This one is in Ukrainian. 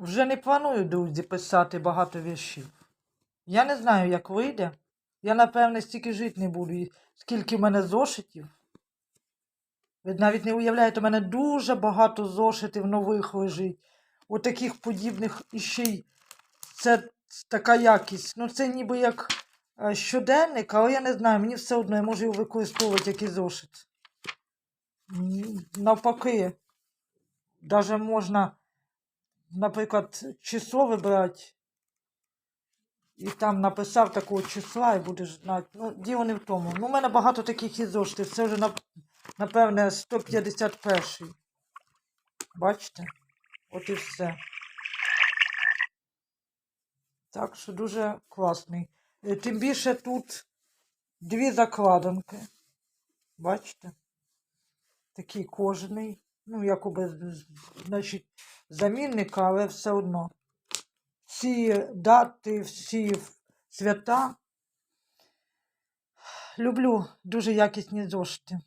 Вже не планую, друзі, писати багато віршів. Я не знаю, як вийде. Я, напевне, стільки жити не буду, скільки в мене зошитів. Ви навіть не уявляєте, у мене дуже багато зошитів нових лежить. Отаких подібних і ще й це така якість. Ну, це ніби як е, щоденник, але я не знаю, мені все одно я можу його використовувати як і зошит. Навпаки, даже можна, наприклад, число вибрати. І там написав такого числа і будеш знати. Ну, діло не в тому. Ну, у мене багато таких і зоштів. Це вже, напевне, 151-й. Бачите? От і все. Так що дуже класний. Е, Тим більше тут дві закладинки. Бачите? Такий кожний. Ну, якоби, значить, замінника, але все одно. Всі дати, всі свята. Люблю дуже якісні зошити.